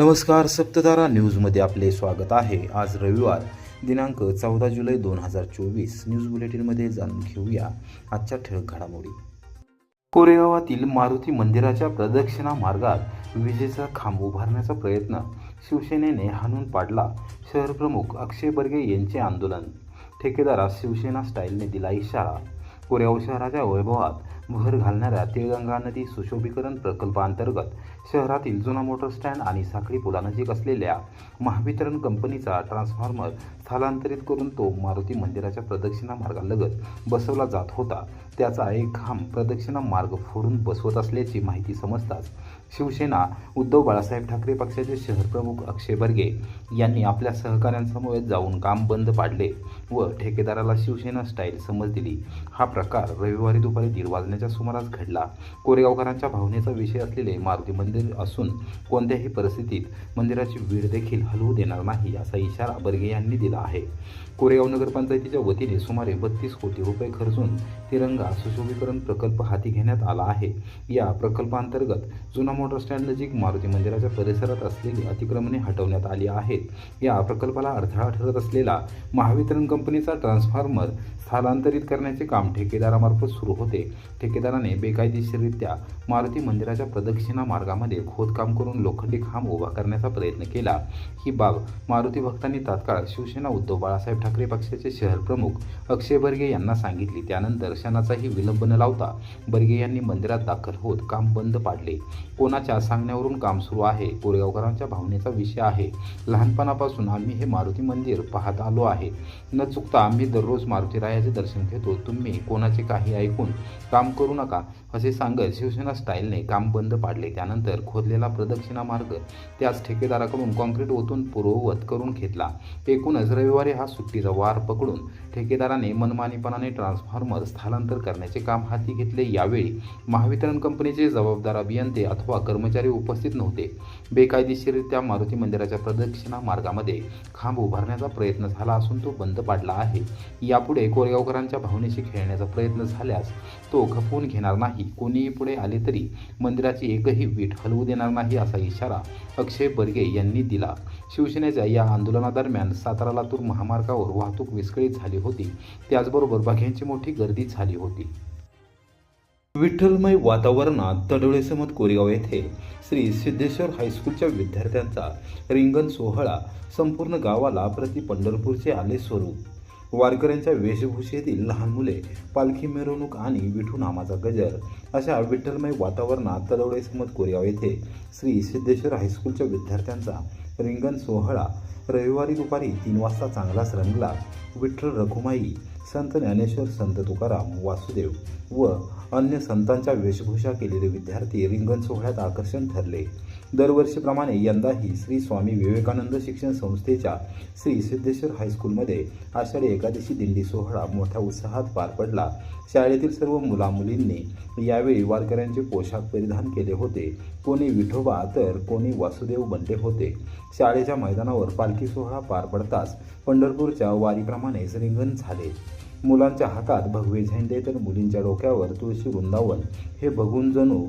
नमस्कार सप्तधारा न्यूजमध्ये आपले स्वागत आहे. आज रविवार दिनांक चौदा जुलै दोन हजार चोवीस. न्यूज बुलेटिनमध्ये जाणून घेऊया आजच्या ठळक घडामोडी. कोरेगावातील मारुती मंदिराच्या प्रदक्षिणा मार्गात विजेचा खांब उभारण्याचा प्रयत्न शिवसेनेने हाणून पाडला शहरप्रमुख अक्षय बर्गे यांचे आंदोलन. ठेकेदारास शिवसेना स्टाईलने दिला इशारा. कोरेगाव शहराच्या वैभवात भर घालणाऱ्या तिळगंगा नदी सुशोभीकरण प्रकल्पांतर्गत शहरातील जुना मोटर स्टँड आणि साखळी पुलानजीक असलेल्या महावितरण कंपनीचा ट्रान्सफॉर्मर स्थलांतरित करून तो मारुती मंदिराच्या प्रदक्षिणा मार्गालगत बसवला जात होता. त्याचा एक खांब प्रदक्षिणा मार्ग फोडून बसवत असल्याची माहिती समजताच शिवसेना उद्धव बाळासाहेब ठाकरे पक्षाचे शहरप्रमुख अक्षय बर्गे यांनी आपल्या सहकाऱ्यांसमवेत जाऊन काम बंद पाडले. व ठेकेदाराला शिवसेना स्टाईल समज दिली. हा प्रकार रविवारी दुपारी दीड वाजण्याच्या सुमारास घडला. कोरेगावकरांच्या भावनेचा विषय असलेले मारुती मंदिर असून कोणत्याही परिस्थितीत मंदिराची वीड देखील हलवू देणार नाही असा इशारा बर्गे यांनी दिला आहे. कोरेगाव नगरपंचायतीच्या वतीने सुमारे बत्तीस कोटी रुपये खर्चून तिरंगा सुशोभीकरण प्रकल्प हाती घेण्यात आला आहे. या प्रकल्पांतर्गत जुना मोटर स्टँड नजीक मारुती मंदिराच्या परिसरात असलेली अतिक्रमणे हटवण्यात आली आहेत. या प्रकल्पाला अडथळा ठरत असलेला महावितरण कंपनीचा ट्रान्सफॉर्मर स्थलांतरित करण्याचे काम ठेकेदारामार्फत सुरू होते. ठेकेदाराने बेकायदेशीररित्या मारुती मंदिराच्या प्रदक्षिणा मार्गामध्ये खोदकाम करून लोखंडी खांब उभा करण्याचा प्रयत्न केला. ही बाब मारुती भक्तांनी तात्काळ शिवसेना उद्धव बाळासाहेब ठाकरे पक्षाचे शहर प्रमुख अक्षय बर्गे यांना सांगितली. त्यानंतर क्षणाचाही विलंब न लावता बर्गे यांनी मंदिरात दाखल होत काम बंद पाडले. कोणाच्या सांगण्यावरून काम सुरू आहे कोरेगावकरांच्या भावनेचा विषय आहे. लहानपणापासून आम्ही हे मारुती मंदिर पाहत आलो आहे. न चुकता आम्ही दररोज मारुती रायाचे दर्शन घेतो. तुम्ही कोणाचे काही ऐकून काम करू नका. असे सांगत शिवसेना स्टाईलने काम बंद पाडले. त्यानंतर खोदलेला प्रदक्षिणा मार्ग त्याच ठेकेदाराकडून कॉन्क्रीट ओतून पूर्ववत करून घेतला. एकूणच रविवारी हा सुट्टीचा वार पकडून ठेकेदाराने मनमानीपणाने ट्रान्सफॉर्मर स्थलांतर करण्याचे काम हाती घेतले. यावेळी महावितरण कंपनीचे जबाबदार अभियंते अथवा कर्मचारी उपस्थित नव्हते. बेकायदेशीररित्या मारुती मंदिराच्या प्रदक्षिणा मार्गामध्ये खांब उभारण्याचा प्रयत्न झाला असून तो बंद पाडला आहे. यापुढे कोरेगावकरांच्या भावनेशी खेळण्याचा प्रयत्न झाल्यास तो खपवून घेणार नाही. कोणीही पुढे आले तरी मंदिराची एकही वीट हलवू देणार नाही असा इशारा अक्षय बर्गे यांनी दिला. शिवसेनेच्या या आंदोलनादरम्यान सातारा लातूर महामार्गावर वाहतूक विस्कळीत झाली होती. त्याचबरोबर बघ्यांची मोठी गर्दी झाली होती. विठ्ठलमय वातावरणात तडोळेसमत कोरेगाव येथे श्री सिद्धेश्वर हायस्कूलच्या विद्यार्थ्यांचा रिंगण सोहळा संपूर्ण गावाला प्रति पंढरपूरचे आले स्वरूप. वारकऱ्यांच्या वेशभूषेतील लहान मुले पालखी मिरवणूक आणि विठू नामाचा गजर अशा विठ्ठलमय वातावरणात तडवडेसमत कोरेगाव येथे श्री सिद्धेश्वर हायस्कूलच्या विद्यार्थ्यांचा रिंगण सोहळा रविवारी दुपारी तीन वाजता चांगलाच रंगला विठ्ठल रखुमाई संत ज्ञानेश्वर संत तुकाराम वासुदेव व अन्य संतांच्या वेशभूषा केलेले विद्यार्थी रिंगण सोहळ्यात आकर्षण ठरले. दरवर्षीप्रमाणे यंदाही श्री स्वामी विवेकानंद शिक्षण संस्थेच्या श्री सिद्धेश्वर हायस्कूलमध्ये आषाढी एकादशी दिंडी सोहळा मोठ्या उत्साहात पार पडला. शाळेतील सर्व मुलामुलींनी यावेळी वारकऱ्यांचे पोशाख परिधान केले होते. कोणी विठोबा तर कोणी वासुदेव बनले होते. शाळेच्या मैदानावर पालखी सोहळा पार पडताच पंढरपूरच्या वारीप्रमाणेच रिंगण झाले. मुलांच्या हातात भगवे झेंडे तर मुलींच्या डोक्यावर तुळशी वृंदावन. हे बघून जणू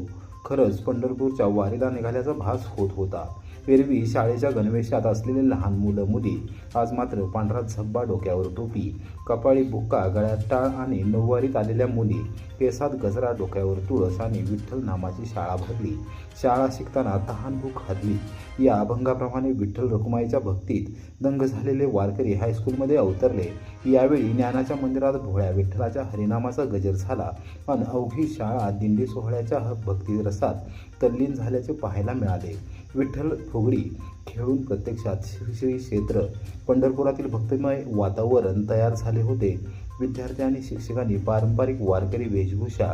खरंच पंढरपूरच्या वारीला निघाल्याचा भास होत होता. एरवी शाळेच्या गणवेशात असलेले लहान मुलं मुली आज मात्र पांढरा झब्बा डोक्यावर टोपी कपाळी बुक्का गळ्यात टाळ आणि नऊवारीत आलेल्या मुली केसात गजरा डोक्यावर तुळस आणि विठ्ठल नामाची शाळा भरली. शाळा शिकताना तहानभूक हदली. या अभंगाप्रमाणे विठ्ठल रखुमाईच्या भक्तीत दंग झालेले वारकरी हायस्कूलमध्ये अवतरले. यावेळी ज्ञानाच्या मंदिरात भोळ्या विठ्ठलाच्या हरिनामाचा गजर झाला. आणि अवघी शाळा दिंडी सोहळ्याच्या भक्ती रसात तल्लीन झाल्याचे पाहायला मिळाले. विठ्ठल फुगडी खेळून प्रत्यक्षात श्री क्षेत्र पंढरपुरातील भक्तिमय वातावरण तयार झाले होते. विद्यार्थी आणि शिक्षकांनी पारंपरिक वारकरी वेशभूषा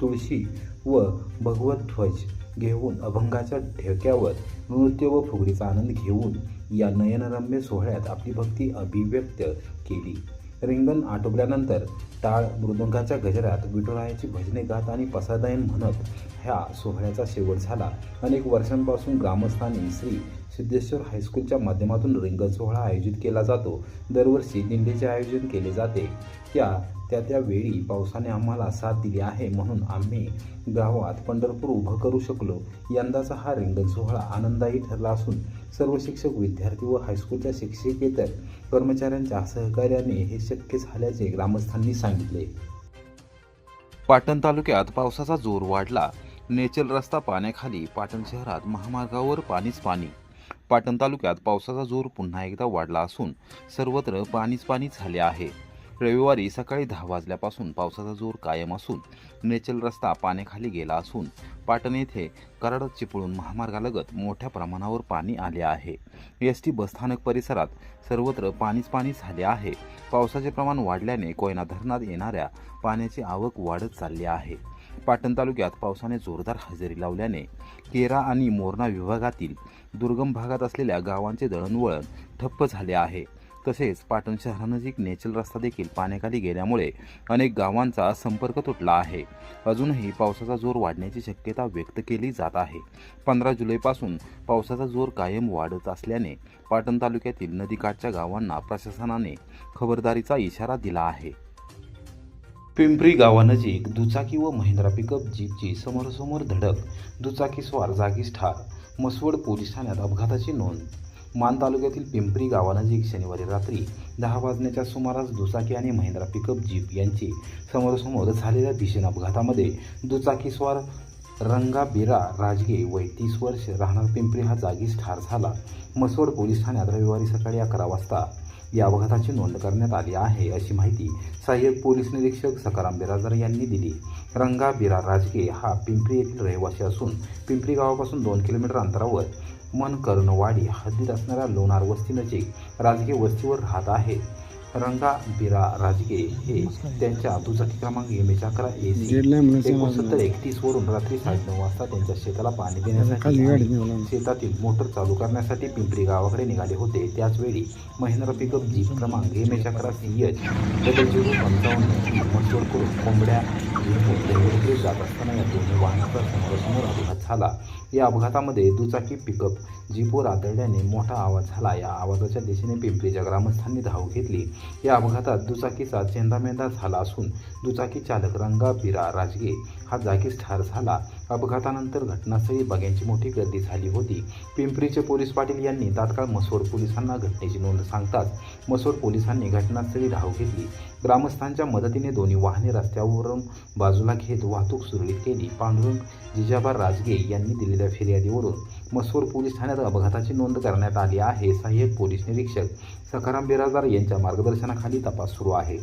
तुळशी व भगवत ध्वज घेऊन अभंगाच्या ढेक्यावर नृत्य व फुगडीचा आनंद घेऊन या नयनरम्य सोहळ्यात आपली भक्ती अभिव्यक्त केली. रिंगण आटोपल्यानंतर टाळ मृदुंगाच्या गजरात विठुरायाची भजने गात आणि पसादायन म्हणत ह्या सोहळ्याचा शेवट झाला. अनेक वर्षांपासून ग्रामस्थांनी श्री सिद्धेश्वर हायस्कूलच्या माध्यमातून रिंगण सोहळा आयोजित केला जातो. दरवर्षी दिंडीचे आयोजन केले जाते. त्या त्या त्यावेळी पावसाने आम्हाला साथ दिली आहे म्हणून आम्ही गावात पंढरपूर उभं करू शकलो. यंदाचा हा रिंगण सोहळा आनंददायी ठरला असून सर्व शिक्षक विद्यार्थी व हायस्कूलच्या शिक्षकेतर कर्मचाऱ्यांच्या सहकार्याने हे शक्य झाल्याचे ग्रामस्थांनी सांगितले. पाटण तालुक्यात पावसाचा जोर वाढला. नेचल रस्ता पाण्याखाली पाटण शहरात महामार्गावर पाणीच पाणी. पाटण तालुक्यात पावसाचा जोर पुन्हा एकदा वाढला असून सर्वत्र पाणीच पाणी झाले आहे. रविवारी सकाळी दहा वाजल्यापासून पावसाचा जोर कायम असून नेचल रस्ता पाण्याखाली गेला असून पाटण येथे कराड चिपळूण महामार्गालगत मोठ्या प्रमाणावर पाणी आले आहे. एस टी बसस्थानक परिसरात सर्वत्र पाणीच पाणी झाले आहे. पावसाचे प्रमाण वाढल्याने कोयना धरणात येणाऱ्या पाण्याची आवक वाढत चालली आहे. पाटण तालुक्यात पावसाने जोरदार हजेरी लावल्याने केरा आणि मोरणा विभागातील दुर्गम भागात असलेल्या गावांचे दळणवळण ठप्प झाले आहे. तसेच पाटण शहरानजीक नेचल रस्ता देखील पाण्याखाली गेल्यामुळे अनेक गावांचा संपर्क तुटला आहे. अजूनही पावसाचा जोर वाढण्याची शक्यता व्यक्त केली जात आहे. पंधरा जुलैपासून पावसाचा जोर कायम वाढत असल्याने पाटण तालुक्यातील नदीकाठच्या गावांना प्रशासनाने खबरदारीचा इशारा दिला आहे. पिंपरी गावानजीक दुचाकी व महिंद्रा पिकअप जीपची समोरासमोर धडक दुचाकीस्वार जागीच ठार मसवड पोलीस ठाण्यात अपघाताची नोंद. मान तालुक्यातील पिंपरी गावानजीक शनिवारी रात्री दहा वाजण्याच्या सुमारास दुचाकी आणि महिंद्रा पिकअप जीप यांची समोरासमोर झालेल्या भीषण अपघातामध्ये दुचाकीस्वार रंगाबिरा राजगे वय तीस वर्ष राहणार पिंपरी हा जागीच ठार झाला. मसवड पोलीस ठाण्यात रविवारी सकाळी अकरा वाजता या अपघाताची नोंद करण्यात आली आहे अशी माहिती सहाय्यक पोलीस निरीक्षक सकाराम बिराजदार यांनी दिली. रंगा बिरा राजगे हा पिंपरी येथील रहिवासी असून पिंपरी गावापासून दोन किलोमीटर अंतरावर मन कर्णवाडी हद्दीत असणाऱ्या लोणार वस्तीनजीक राजकीय वस्तीवर राहत आहे. रंगा बिरा राजगे हे त्यांच्या दुचाकी क्रमांक एम एच अकरा ए सी एकोणसत्तर एकतीस वरून रात्री साडेनऊ वाजता त्यांच्या शेताला पाणी देण्यासाठी शेतातील मोटर चालू करण्यासाठी पिंपरी गावाकडे निघाले होते. त्याचवेळी महिंद्रा पिकअप जीप क्रमांक एम एच अकरा सी एच डबल झिरो पंचावन्न मजूर करून कोंबड्या घेऊन जात असताना या दोन्ही वाहनाचा समोरासमोर अपघात झाला. या अपघातामध्ये दुचाकी पिकअप जीपवर आदळल्याने मोठा आवाज झाला. या आवाजाच्या दिशेने पिंपरीच्या ग्रामस्थांनी धाव घेतली. या अपघातात दुचाकीचा चेंदामेंदा झाला असून दुचाकी चालक रंगा बिरा राजगे हा जागीच ठार झाला. अपघातानंतर घटनास्थळी बघ्यांची मोठी गर्दी झाली होती. पिंपरीचे पोलीस पाटील यांनी तात्काळ मसोड पोलिसांना घटनेची नोंद सांगताच मसोड पोलिसांनी घटनास्थळी धाव घेतली. ग्रामस्थांच्या मदतीने दोन्ही वाहने रस्त्यावरून बाजूला घेत वाहतूक सुरळीत केली. पांडुरंग जिजाबा राजगे यांनी दिलेल्या फिर्यादीवरून मसूर पोलीस ठाण्यात अपघाताची नोंद करण्यात आली आहे सहाय्यक पोलीस निरीक्षक सखाराम बिराजदार यांच्या मार्गदर्शनाखाली तपास सुरू आहे.